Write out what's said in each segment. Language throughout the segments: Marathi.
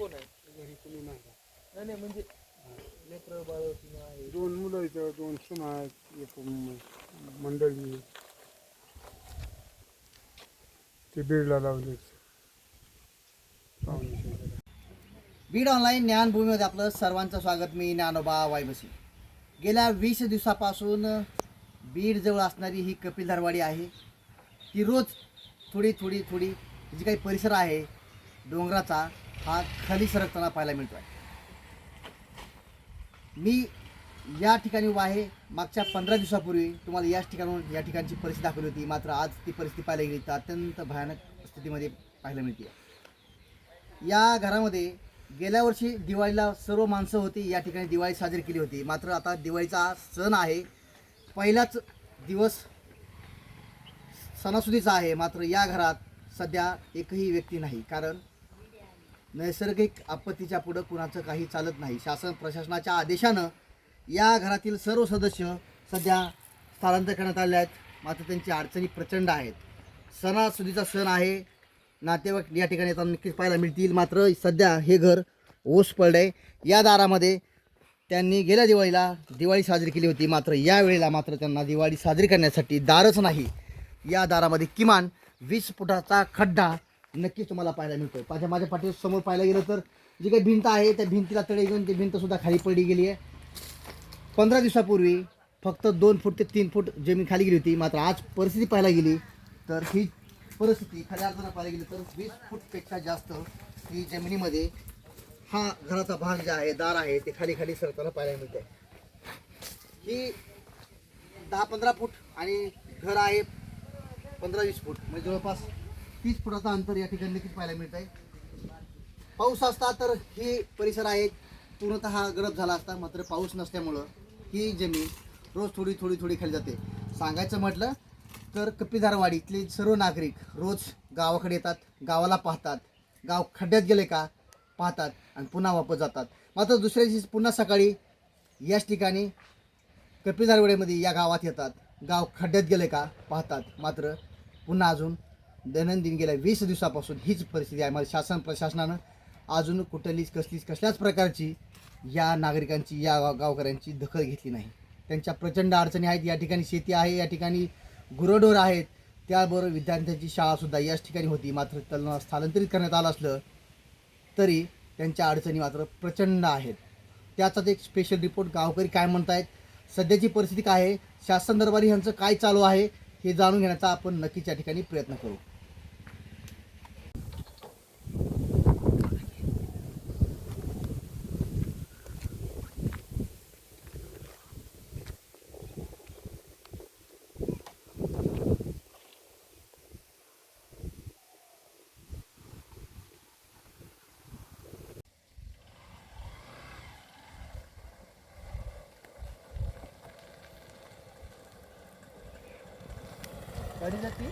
कोण आहे? घरी कोणी नाही. नाही नाही म्हणजे लेकरं बाळ किंवा आहे दोन मुलं इथं दोन सुना आहेत एक म- मंडळी ते बीडला लावले पाहुणे. बीड ऑनलाईन ज्ञानभूमीमध्ये आपलं सर्वांचं स्वागत. मी ज्ञानोबा वायबसी. गेल्या वीस दिवसापासून बीडजवळ असणारी ही कपिल धारवाडी आहे. ती रोज थोडी थोडी थोडी जी काही परिसर आहे डोंगराचा. हा खाली सरकताना पाहायला मिळतो आहे मी या ठिकाणी उभा आहे. मागच्या पंधरा दिवसापूर्वी तुम्हाला याच ठिकाणून या ठिकाणची परिस्थिती दाखवली होती. मात्र आज ती परिस्थिती पाहायला गेली तर अत्यंत भयानक स्थितीमध्ये पाहायला मिळते. या घरामध्ये गेल्या वर्षी दिवाळीला सर्व माणसं होती. या ठिकाणी दिवाळी साजरी केली होती. मात्र आता दिवाळीचा सण आहे. पहिलाच दिवस सणासुदीचा आहे. मात्र या घरात सध्या एकही व्यक्ती नाही. कारण नैसर्गिक आपत्तीच्या पुढं कुणाचं काही चालत नाही. शासन प्रशासनाच्या आदेशानं या घरातील सर्व सदस्य सध्या स्थलांतर करण्यात आले आहेत. मात्र त्यांची अडचणी प्रचंड आहेत. सणासुदीचा सण आहे. नातेवाईक या ठिकाणी आता नक्कीच पाहायला मिळतील. मात्र सध्या हे घर ओस पडले या दारामध्ये त्यांनी गेल्या दिवाळीला दिवाळी साजरी केली होती. मात्र या वेळेला मात्र त्यांना दिवाळी साजरी करण्यासाठी दारच नाही. या दारामध्ये किमान वीस फुटाचा खड्डा नक्कीच तुम्हाला पाहायला मिळतो माझ्या माझ्या पाठी समोर पाहायला गेलं तर जी काही भिंत आहे त्या भिंतीला तडे घेऊन ती भिंतसुद्धा खाली पडली गेली आहे. पंधरा दिवसापूर्वी फक्त दोन फूट ते तीन फूट जमीन खाली गेली होती. मात्र आज परिस्थिती पाहायला गेली तर ही परिस्थिती खऱ्या अर्थानं पाहायला गेली तर वीस फूटपेक्षा जास्त ही जमिनीमध्ये हा घराचा भाग जे आहे दार आहे ते खाली खाली सरताना पाहायला मिळते ही दहा पंधरा फूट आणि घर आहे पंधरा वीस फूट. म्हणजे जवळपास तीस फुटाचं अंतर या ठिकाणी नक्कीच पाहायला मिळत आहे पाऊस असता तर ही परिसर आहे पूर्णतः गडप झाला असता मात्र पाऊस नसल्यामुळं ही जमीन रोज थोडी थोडी थोडी खाली जाते. सांगायचं म्हटलं तर कपिधारवाडीतले सर्व नागरिक रोज गावाकडे येतात गावाला पाहतात. गाव खड्ड्यात गेले का पाहतात आणि पुन्हा वापस जातात. मात्र दुसऱ्या दिवशी पुन्हा सकाळी याच ठिकाणी कपिधारवाडीमध्ये या गावात येतात. गाव खड्ड्यात गेले का पाहतात. मात्र पुन्हा अजून दैनंदिन गेल्या वीस दिवसापासून हीच परिस्थिती आहे. मला शासन प्रशासनानं अजून कुठलीच कसलीच कसल्याच प्रकारची या नागरिकांची या गाव गावकऱ्यांची दखल घेतली नाही. त्यांच्या प्रचंड अडचणी आहेत. या ठिकाणी शेती आहे या ठिकाणी गुरंढोर आहेत. त्याबरोबर विद्यार्थ्यांची शाळासुद्धा याच ठिकाणी होती. मात्र त्यांना स्थलांतरित करण्यात आलं असलं तरी त्यांच्या अडचणी मात्र प्रचंड आहेत. त्याचाच एक स्पेशल रिपोर्ट गावकरी काय म्हणत आहेत सध्याची परिस्थिती काय आहे? शासन दरबारी ह्यांचं काय चालू आहे? हे जाणून घेण्याचा आपण नक्कीच या ठिकाणी प्रयत्न करू. गाडी जाते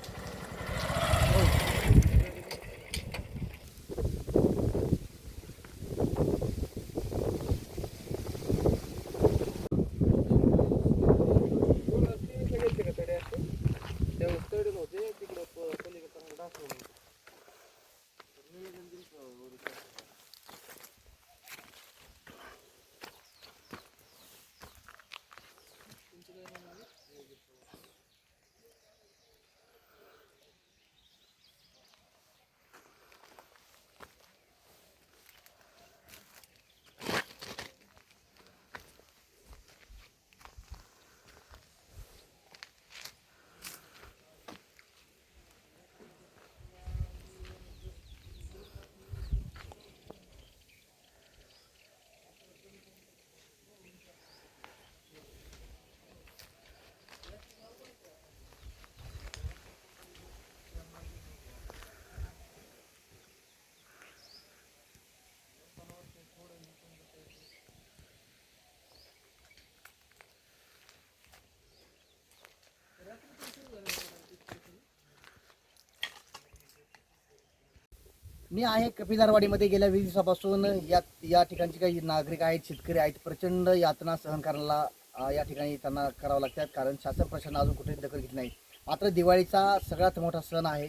मी आहे कपिलारवाडीमध्ये गेल्या वीस दिवसापासून. या या ठिकाणचे काही नागरिक आहेत शेतकरी आहेत प्रचंड यातना सहन करायला या ठिकाणी त्यांना करावं लागतात. कारण शासन प्रशासन अजून कुठेही दखल घेतली नाही. मात्र दिवाळीचा सगळ्यात मोठा सण आहे.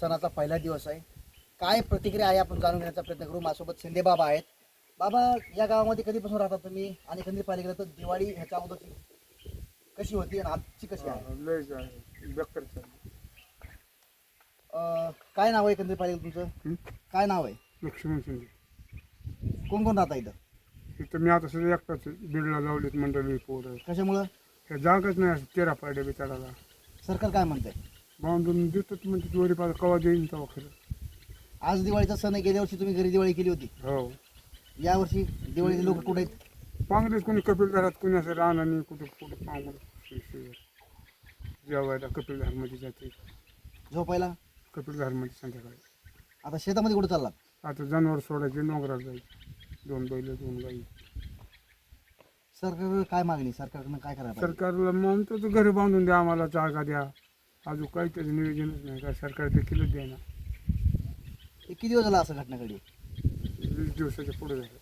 सणाचा पहिला दिवस आहे. काय प्रतिक्रिया आहे आपण जाणून घेण्याचा प्रयत्न करू. माझ्यासोबत शिंदे बाबा आहेत. बाबा या गावामध्ये कधीपासून राहतात तुम्ही? आणि कधी पाहिलं गेलं तर दिवाळी ह्याच्या अगोदर कशी होती आणि आजची कशी आहे लयच आहे बेकार चाललं अ, काय नाव आहे एकंदरीत पाहिलं तुमचं? हं? काय नाव आहे? लक्ष्मण शिंदे. कोण कोण राहता इथं? इथं मी आता सध्या एकटाच बीडला लावलेत मंडळी पोरं. कशामुळं? ह्या जागाच नाही असं तेरा पाड्या बिचाराला. सरकार काय म्हणतंय? बांधून देतात म्हणजे वरी पाहिजे कवा देईन तेव्हा खरं. आज दिवाळीचा सण आहे गेल्या वर्षी तुम्ही घरी दिवाळी केली होती. हो. यावर्षी दिवाळीचे लोक कुठे आहेत? पांगलीत कोणी कपिल घरात कोणी असं राहणार कुठं कुठं पांगून जेवायला कपिल घरमध्ये जाते. झोपायला? कपिल संध्याकाळी. आता शेतामध्ये कुठे चाललात? आता जनावर सोडायचे डोंगरात जायचे. दोन बैल दोन गाई. सरकार काय मागणी? सरकारकडनं काय करायला पाहिजे? सरकारला म्हणतो तर घरी बांधून द्या आम्हाला जागा द्या. अजून काही त्याचं नियोजनच नाही. काय सरकार देखीलच द्या ना हे किती दिवस झाला असं घटना घडली वीस दिवसाच्या पुढे झालं.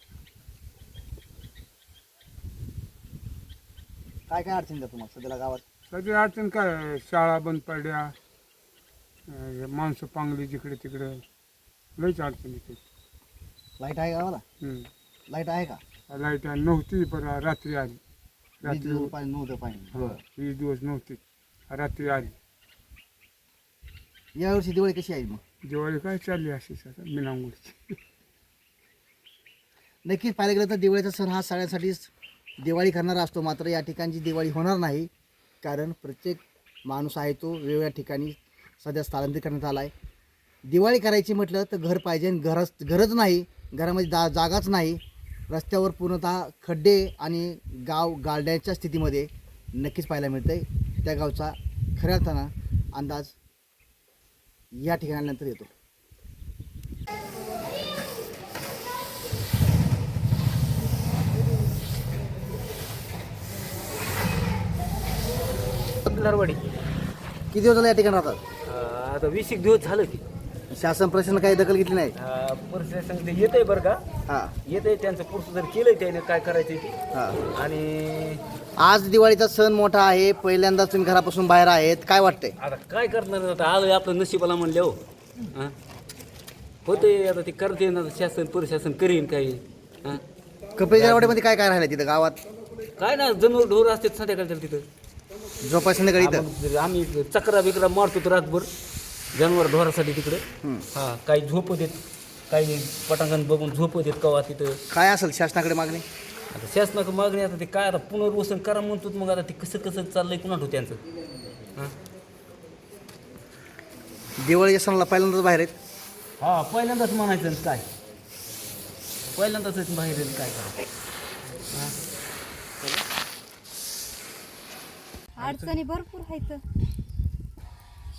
काय काय अडचण द्या तुम्हाला सध्याला गावात? सध्या अडचण काय? आहे? शाळा बंद पडल्या. माणसं पांगली जिकडे तिकडे. लईच अडचण येते. लाइट आहे गावाला हम्म. लाइट आहे का? लाइट नव्हती पण रात्री आली. वीस रात्री दिवस पाणी नव्हतं पाणी. हो वीस दिवस नव्हती. रात्री आली. यावर्षी दिवाळी कशी आहे मग? दिवाळी काय चालली अशीच आता मिनांगुळीची नक्कीच पाहायला गेलं तर दिवाळीचा सण हा सगळ्यांसाठीच दिवाळी करणारा असतो. मात्र या ठिकाणची दिवाळी होणार नाही. कारण प्रत्येक माणूस आहे तो वेगवेगळ्या ठिकाणी सध्या स्थलांतरित करण्यात आला आहे दिवाळी करायची म्हटलं तर घर पाहिजे आणि घरच घरच नाही. घरामध्ये जा जागाच नाही. रस्त्यावर पूर्णतः खड्डे आणि गाव गाळण्याच्या स्थितीमध्ये नक्कीच पाहायला मिळतं आहे त्या गावचा खऱ्या अर्थानं अंदाज या ठिकाणानंतर येतो. नरवाडी किती दिवस झाले या ठिकाणी राहतात? आता वीस एक दिवस झालं की. शासन प्रशासन काही दखल घेतली नाही? प्रशासन ते येत आहे बरं का. हां. येत आहे त्यांचं पुरुष जर केलंय त्याने काय करायचं ते. हां. आणि आज दिवाळीचा सण मोठा आहे पहिल्यांदाच तुम्ही घरापासून बाहेर आहेत. काय वाटतंय? आता काय करणार आता? आलोय आपलं नशिबाला म्हणले हो. हा? होते आता ते करते ना शासन प्रशासन करीन काही. हा? कपिलवाडीमध्ये काय काय राहिलं तिथं गावात? काय ना जनावर ढोर असते संध्याकाळच्या तिथं. झोपाय संध्याकाळी इथं आम्ही- आम्ही चक्रा बिकरा मारतो तर रातभर जनावर ढोरासाठी तिकडे. हा काही झोप देत काही पटांगण बघून झोप देत कवा तिथं. काय असेल शासनाकडे मागणी? आता शासनाकडे मागणी आता ते काय आता पुनर्वसन करा म्हणतो मग आता ते कसं कसं चाललंय कुणा ठेवू त्यांचं? हां? दिवाळीच्या सणाला पहिल्यांदाच बाहेर आहेत? हा पहिल्यांदाच म्हणायचं आणि काय? पहिल्यांदाच बाहेर येईल काय करायचं? अडचणी भरपूर आहेत.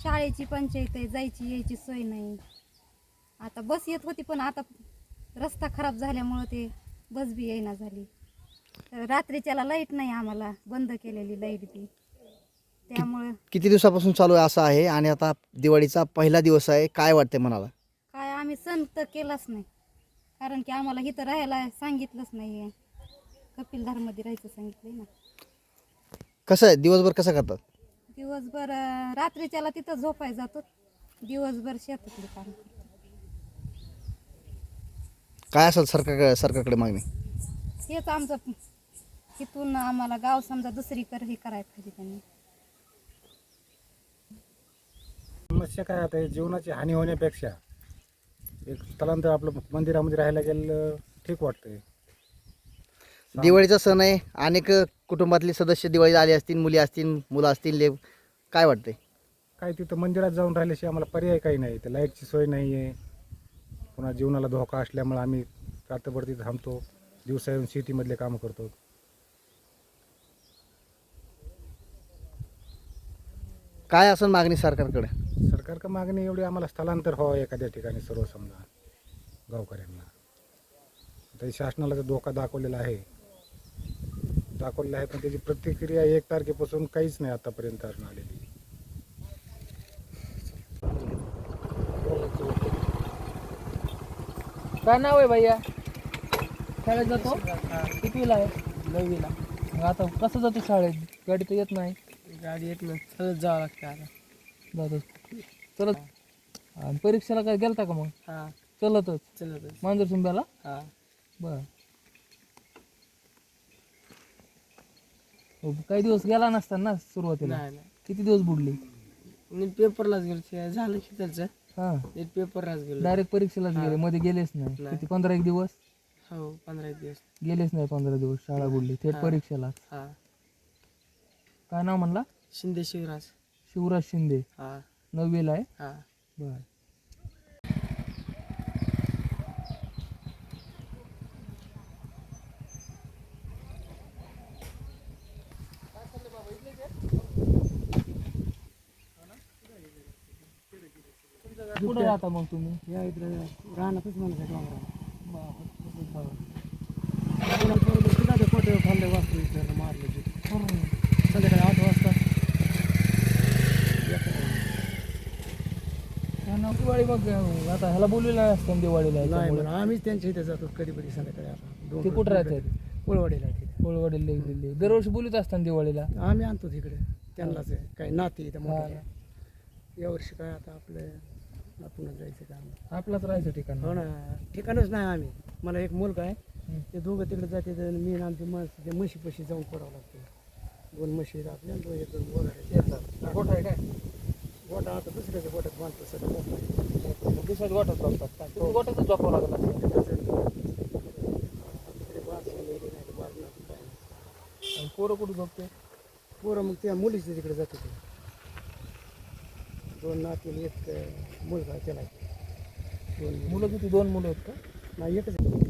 शाळेची पंचायत आहे जायची यायची सोय नाही. आता बस येत होती पण आता रस्ता खराब झाल्यामुळं ते बस बी येईना झाली. तर रात्रीच्याला लाइट नाही आम्हाला बंद केलेली लाइट बी. त्यामुळं किती दिवसापासून चालू आहे असं आहे? आणि आता दिवाळीचा पहिला दिवस आहे काय वाटते मनाला? काय आम्ही सण तर केलाच नाही. कारण की आम्हाला इथं राहायला सांगितलंच नाही आहे कपिलधारमध्ये राहायचं सांगितलंय ना. कसं आहे? दिवसभर कसं करतात? दिवसभर अं, रात्रीच्याला तिथं झोपाय जातो. दिवसभर शेतातली काम करतो. काय असेल सरकार सरकारकडे मागणी? हेच आमचं इथून आम्हाला गाव समजा दुसरीकडे हे करायला पाहिजे त्यांनी. समस्या काय आता हे जीवनाची हानी होण्यापेक्षा एक स्थलांतर आपलं मंदिरामध्ये राहायला गेलं ठीक वाटतंय. दिवाळीचा सण आहे अनेक कुटुंबातले सदस्य दिवाळी आले असतील मुली असतील मुलं असतील ले काय वाटते काय तिथं मंदिरात जाऊन राहिल्याशिवाय आम्हाला पर्याय काही नाही. तर लाईटची सोय नाही आहे. पुन्हा जीवनाला धोका असल्यामुळे आम्ही रात्रभर तिथं थांबतो. दिवसा येऊन शेतीमधले कामं करतो. काय असेल मागणी सरकारकडे? सरकारकडे मागणी एवढी आम्हाला स्थलांतर व्हावं एखाद्या ठिकाणी सर्व समजा गावकऱ्यांना. हे शासनाला तर धोका दाखवलेला आहे. दाखवलेला आहे पण त्याची प्रतिक्रिया एक तारखेपासून काहीच नाही आतापर्यंत आलेली. काय नाव आहे भैया? शाळेत जातो? कितवीला आहे? नववीला. मग आता कसं जातो शाळेत? गाडी तर येत नाही. गाडी येत नाही. चालत जावं लागतं आता. जातो. चलत आणि परीक्षेला काय गेलता का मग? हा. चलतच. चलतच. मांजर सुंब्याला? हा. बर. काही दिवस गेला नसता ना सुरुवातीला. नाही नाही. किती दिवस बुडले? नीट पेपरलाच गेलो ते झालं की त्याचं. हा. नीट पेपरलाच गेलो. डायरेक्ट परीक्षेलाच गेले. मध्ये गेलेच नाही. नाही. किती पंधरा एक दिवस? हो पंधरा एक दिवस. गेलेच नाही पंधरा दिवस. शाळा बुडली. थेट. परीक्षेला हा. काय नाव म्हणला? शिंदे शिवराज. शिवराज शिंदे. हा. नववीला आहे? हा. बर. कुठे राहता मग तुम्ही? या इकडे राहणारच म्हणा फोटो खाल्ले वाचतो इकडे मारले संध्याकाळी आठ वाजता. दिवाळी मग आता ह्याला बोललेलं असतं दिवाळीला नाही. म्हणून आम्हीच त्यांच्या इथे जातो कधी कधी संध्याकाळी आता. ते कुठं राहतात? कोळवाडीला तिथे कोळवाडी लेक दिल्ली दरवर्षी बोलत असतात दिवाळीला. आम्ही आणतो तिकडे. त्यांनाच. काही नाती इथं यावर्षी काय आता आपलं आपणच जायचं काम. आपलाच राहायचं ठिकाण. हो ना. ठिकाणच नाही आम्ही. मला एक मुलगा आहे. ते दोघं तिकडे जाते आणि मी आणि आमची म्हस ते म्हशीपाशी जाऊन पडावं लागतं. दोन म्हशी आपल्या दोन एक दोन वगैरे येतात. गोठा आहे काय? गोटा आता दुसऱ्याच्या गोट्यात बांधतो सध्या मोठा आहे. दुसऱ्याच गोठ्यात झोपतात गोठ्यातच झोपावं लागत असेल. तिकडे बारशी वगैरे नाही तर बार नाही, काय नाही. आणि पोरं कुठं झोपते? पोरं मग त्या मुलीच्या तिकडे जाते ते. दोन नाती आणि एक मुलगा त्याला दोन मुलं. किती? दोन मुलं आहेत का? नाही एकच.